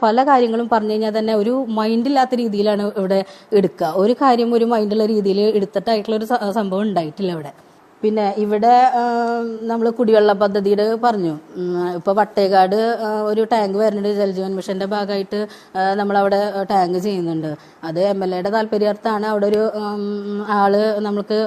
പല കാര്യങ്ങളും പറഞ്ഞു കഴിഞ്ഞാൽ തന്നെ ഒരു മൈൻഡില്ലാത്ത രീതിയിലാണ് ഇവിടെ എടുക്കുക. ഒരു കാര്യം ഒരു മൈൻഡുള്ള രീതിയിൽ എടുത്തിട്ടായിട്ടുള്ള ഒരു സംഭവം ഉണ്ടായിട്ടില്ല ഇവിടെ. പിന്നെ ഇവിടെ നമ്മൾ കുടിവെള്ള പദ്ധതിയുടെ പറഞ്ഞു. ഇപ്പോൾ വട്ടേകാട് ഒരു ടാങ്ക് വരുന്നുണ്ട് ജലജീവൻ മിഷന്റെ ഭാഗമായിട്ട് നമ്മളവിടെ ടാങ്ക് ചെയ്യുന്നുണ്ട്. അത് എം എൽ എയുടെ താല്പര്യാർത്ഥമാണ് അവിടെ ഒരു ആൾ നമ്മൾക്ക്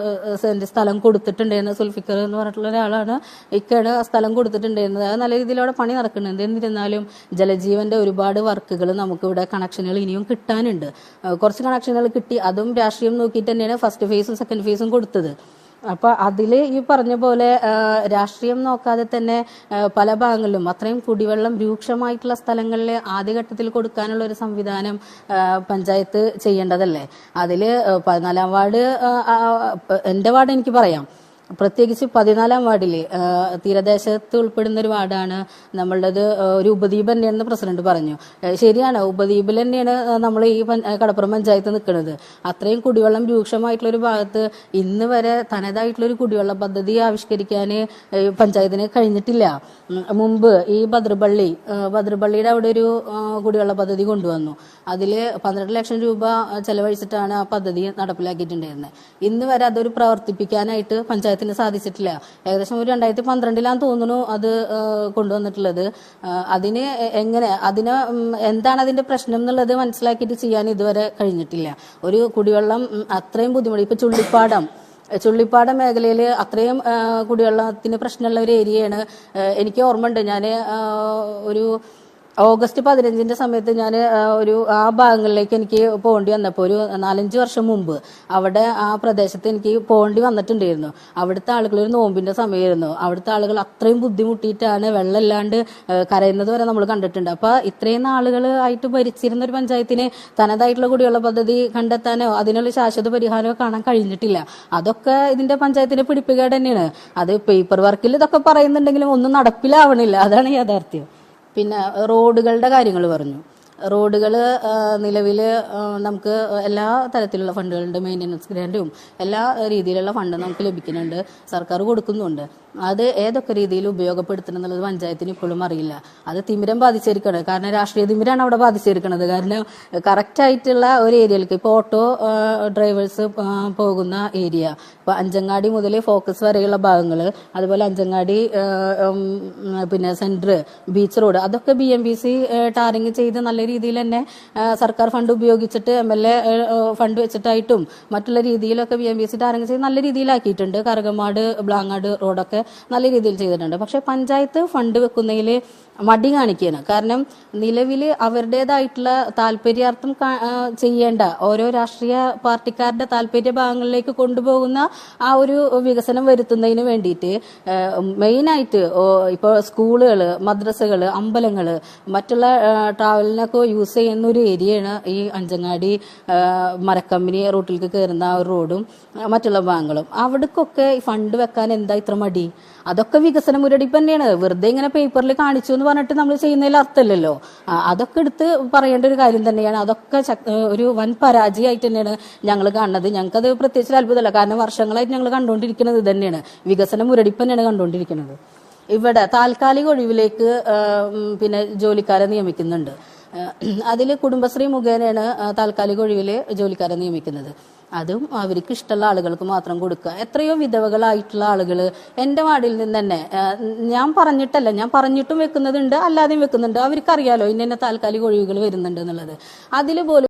സെന്റ് സ്ഥലം കൊടുത്തിട്ടുണ്ടായിരുന്നത് സുൽഫിക്കർ എന്ന് പറഞ്ഞിട്ടുള്ള ഒരാളാണ്. ഇക്കാണ് സ്ഥലം കൊടുത്തിട്ടുണ്ടായിരുന്നത് അത് നല്ല രീതിയിൽ അവിടെ പണി നടക്കുന്നുണ്ട്. എന്നിരുന്നാലും ജലജീവന്റെ ഒരുപാട് വർക്കുകൾ നമുക്കിവിടെ കണക്ഷനുകൾ ഇനിയും കിട്ടാനുണ്ട്. കുറച്ച് കണക്ഷനുകൾ കിട്ടി. അതും രാഷ്ട്രീയം നോക്കിയിട്ട് തന്നെയാണ് ഫസ്റ്റ് ഫേസും സെക്കൻഡ് ഫേസും കൊടുത്തത്. അപ്പൊ അതിൽ ഈ പറഞ്ഞ പോലെ രാഷ്ട്രീയം നോക്കാതെ തന്നെ പല ഭാഗങ്ങളിലും അത്രയും കുടിവെള്ളം രൂക്ഷമായിട്ടുള്ള സ്ഥലങ്ങളിൽ ആദ്യഘട്ടത്തിൽ കൊടുക്കാനുള്ള ഒരു സംവിധാനം പഞ്ചായത്ത് ചെയ്യേണ്ടതല്ലേ? അതിൽ ആ, പതിനാലാം വാർഡ് എന്റെ വാർഡ് എനിക്ക് പറയാം. പ്രത്യേകിച്ച് പതിനാലാം വാർഡിൽ തീരദേശത്ത് ഉൾപ്പെടുന്ന ഒരു വാർഡാണ് നമ്മളുടേത് ഒരു ഉപദ്വീപ് തന്നെയാണെന്ന് പ്രസിഡന്റ് പറഞ്ഞു. ശരിയാണ് ഉപദ്വീപിൽ തന്നെയാണ് നമ്മൾ ഈ കടപ്പുറം പഞ്ചായത്ത് നിൽക്കുന്നത്. അത്രയും കുടിവെള്ളം രൂക്ഷമായിട്ടുള്ള ഒരു ഭാഗത്ത് ഇന്ന് വരെ തനതായിട്ടുള്ള ഒരു കുടിവെള്ള പദ്ധതി ആവിഷ്കരിക്കാൻ പഞ്ചായത്തിന് കഴിഞ്ഞിട്ടില്ല. മുമ്പ് ഈ ഭദ്രപള്ളി ഭദ്രപള്ളിയുടെ അവിടെ ഒരു കുടിവെള്ള പദ്ധതി കൊണ്ടുവന്നു. അതിൽ പന്ത്രണ്ട് ലക്ഷം രൂപ ചെലവഴിച്ചിട്ടാണ് ആ പദ്ധതി നടപ്പിലാക്കിയിട്ടുണ്ടായിരുന്നത് ഇന്ന് വരെ അതൊരു പ്രവർത്തിപ്പിക്കാനായിട്ട് പഞ്ചായത്തിന് സാധിച്ചിട്ടില്ല. ഏകദേശം ഒരു രണ്ടായിരത്തി പന്ത്രണ്ടിലാന്ന് തോന്നുന്നു അത് കൊണ്ടുവന്നിട്ടുള്ളത്. അതിന് എങ്ങനെ അതിന് എന്താണ് അതിന്റെ പ്രശ്നം എന്നുള്ളത് മനസ്സിലാക്കിയിട്ട് ചെയ്യാൻ ഇതുവരെ കഴിഞ്ഞിട്ടില്ല. ഒരു കുടിവെള്ളം അത്രയും ബുദ്ധിമുട്ട്. ഇപ്പൊ ചുള്ളിപ്പാടം. ചുള്ളിപ്പാട മേഖലയിൽ അത്രയും കുടിവെള്ളത്തിന് പ്രശ്നമുള്ള ഒരു ഏരിയയാണ്. എനിക്ക് ഓർമ്മയുണ്ട്. ഞാൻ ഒരു ഓഗസ്റ്റ് പതിനഞ്ചിന്റെ സമയത്ത് ഞാൻ ഒരു ആ ഭാഗങ്ങളിലേക്ക് എനിക്ക് പോകേണ്ടി വന്നപ്പോൾ ഒരു നാലഞ്ച് വർഷം മുമ്പ് അവിടെ ആ പ്രദേശത്ത് എനിക്ക് പോകേണ്ടി വന്നിട്ടുണ്ടായിരുന്നു. അവിടുത്തെ ആളുകൾ ഒരു നോമ്പിന്റെ സമയമായിരുന്നു. അവിടുത്തെ ആളുകൾ അത്രയും ബുദ്ധിമുട്ടിയിട്ടാണ് വെള്ളമില്ലാണ്ട് കരയുന്നത് വരെ നമ്മൾ കണ്ടിട്ടുണ്ട്. അപ്പൊ ഇത്രയും നാളുകൾ ആയിട്ട് ഭരിച്ചിരുന്ന ഒരു പഞ്ചായത്തിന് തനതായിട്ടുള്ള കുടിവെള്ള പദ്ധതി കണ്ടെത്താനോ അതിനുള്ള ശാശ്വത പരിഹാരമോ കാണാൻ കഴിഞ്ഞിട്ടില്ല. അതൊക്കെ ഇതിന്റെ പഞ്ചായത്തിന്റെ പിടിപ്പുകേട് തന്നെയാണ്. അത് പേപ്പർ വർക്കിൽ ഇതൊക്കെ പറയുന്നുണ്ടെങ്കിലും ഒന്നും നടപ്പിലാവണില്ല. അതാണ് യാഥാർത്ഥ്യം. പിന്നെ റോഡുകളുടെ കാര്യങ്ങൾ പറഞ്ഞു. റോഡുകൾ നിലവിൽ നമുക്ക് എല്ലാ തരത്തിലുള്ള ഫണ്ടുകളുണ്ട്. മെയിന്റനൻസ് ഗ്രാൻഡും എല്ലാ രീതിയിലുള്ള ഫണ്ട് നമുക്ക് ലഭിക്കുന്നുണ്ട്. സർക്കാർ കൊടുക്കുന്നുണ്ട്. അത് ഏതൊക്കെ രീതിയിൽ ഉപയോഗപ്പെടുത്തണം എന്നുള്ളത് പഞ്ചായത്തിന് ഇപ്പോഴും അറിയില്ല. അത് തിമിരം ബാധിച്ചിരിക്കണം. കാരണം രാഷ്ട്രീയ തിമിരാണ് അവിടെ ബാധിച്ചിരിക്കുന്നത് കാരണം കറക്റ്റായിട്ടുള്ള ഒരു ഏരിയയിലേക്ക് ഇപ്പോൾ ഓട്ടോ ഡ്രൈവേഴ്സ് പോകുന്ന ഏരിയ. ഇപ്പോൾ അഞ്ചങ്ങാടി മുതൽ ഫോക്കസ് വരെയുള്ള ഭാഗങ്ങൾ അതുപോലെ അഞ്ചങ്ങാടി പിന്നെ സെന്റർ ബീച്ച് റോഡ് അതൊക്കെ B M B C tarring ചെയ്ത് നല്ല രീതിയിൽ തന്നെ സർക്കാർ ഫണ്ട് ഉപയോഗിച്ചിട്ട് എം എൽ എ ഫണ്ട് വെച്ചിട്ടായിട്ടും മറ്റുള്ള രീതിയിലൊക്കെ B M B C tarring ചെയ്ത് നല്ല രീതിയിലാക്കിയിട്ടുണ്ട്. കറുകമാട് ബ്ലാങ്ങാട് റോഡൊക്കെ നല്ല രീതിയിൽ ചെയ്തിട്ടുണ്ട്. പക്ഷെ പഞ്ചായത്ത് ഫണ്ട് വെക്കുന്നതിൽ മടി കാണിക്കുകയാണ്. കാരണം നിലവിൽ അവരുടേതായിട്ടുള്ള താല്പര്യാർത്ഥം ചെയ്യേണ്ട ഓരോ രാഷ്ട്രീയ പാർട്ടിക്കാരുടെ താല്പര്യ ഭാഗങ്ങളിലേക്ക് കൊണ്ടുപോകുന്ന ആ ഒരു വികസനം വരുത്തുന്നതിന് വേണ്ടിയിട്ട് മെയിനായിട്ട് ഇപ്പോൾ സ്കൂളുകൾ മദ്രസകൾ അമ്പലങ്ങൾ മറ്റുള്ള ട്രാവലിനൊക്കെ യൂസ് ചെയ്യുന്ന ഒരു ഏരിയയാണ് ഈ അഞ്ചങ്ങാടി മരക്കമ്പനി റൂട്ടിലേക്ക് കയറുന്ന ആ ഒരു റോഡും മറ്റുള്ള ഭാഗങ്ങളും. അവിടേക്കൊക്കെ ഫണ്ട് വെക്കാൻ എന്താ ഇത്ര മടി? അതൊക്കെ വികസന മുരടിപ്പ് തന്നെയാണ്. വെറുതെ ഇങ്ങനെ പേപ്പറിൽ കാണിച്ചു എന്ന് പറഞ്ഞിട്ട് നമ്മൾ ചെയ്യുന്നതിൽ അർത്ഥമില്ലല്ലോ. അതൊക്കെ എടുത്ത് പറയേണ്ട ഒരു കാര്യം തന്നെയാണ്. അതൊക്കെ ഒരു വൻ പരാജയമായിട്ട് തന്നെയാണ് ഞങ്ങൾ കാണുന്നത്. ഞങ്ങൾക്കത് പ്രത്യേകിച്ച് അത്ഭുതമല്ല. കാരണം വർഷങ്ങളായിട്ട് ഞങ്ങൾ കണ്ടുകൊണ്ടിരിക്കുന്നത് ഇത് തന്നെയാണ്. വികസന മുരടിപ്പ് തന്നെയാണ് കണ്ടുകൊണ്ടിരിക്കുന്നത്. ഇവിടെ താൽക്കാലിക ഒഴിവിലേക്ക് പിന്നെ ജോലിക്കാരെ നിയമിക്കുന്നുണ്ട്. അതിൽ കുടുംബശ്രീ മുഖേനയാണ് താൽക്കാലിക ഒഴിവിൽ ജോലിക്കാരെ നിയമിക്കുന്നത്. അതും അവർക്ക് ഇഷ്ടമുള്ള ആളുകൾക്ക് മാത്രം കൊടുക്കുക. എത്രയോ വിധവകളായിട്ടുള്ള ആളുകൾ എന്റെ വാർഡിൽ നിന്ന് തന്നെ ഞാൻ പറഞ്ഞിട്ടല്ല ഞാൻ പറഞ്ഞിട്ടും വെക്കുന്നുണ്ട് അല്ലാതെയും വെക്കുന്നുണ്ട്. അവർക്കറിയാലോ ഇന്ന താൽക്കാലിക ഒഴിവുകൾ വരുന്നുണ്ട് എന്നുള്ളത്. അതിൽ പോലും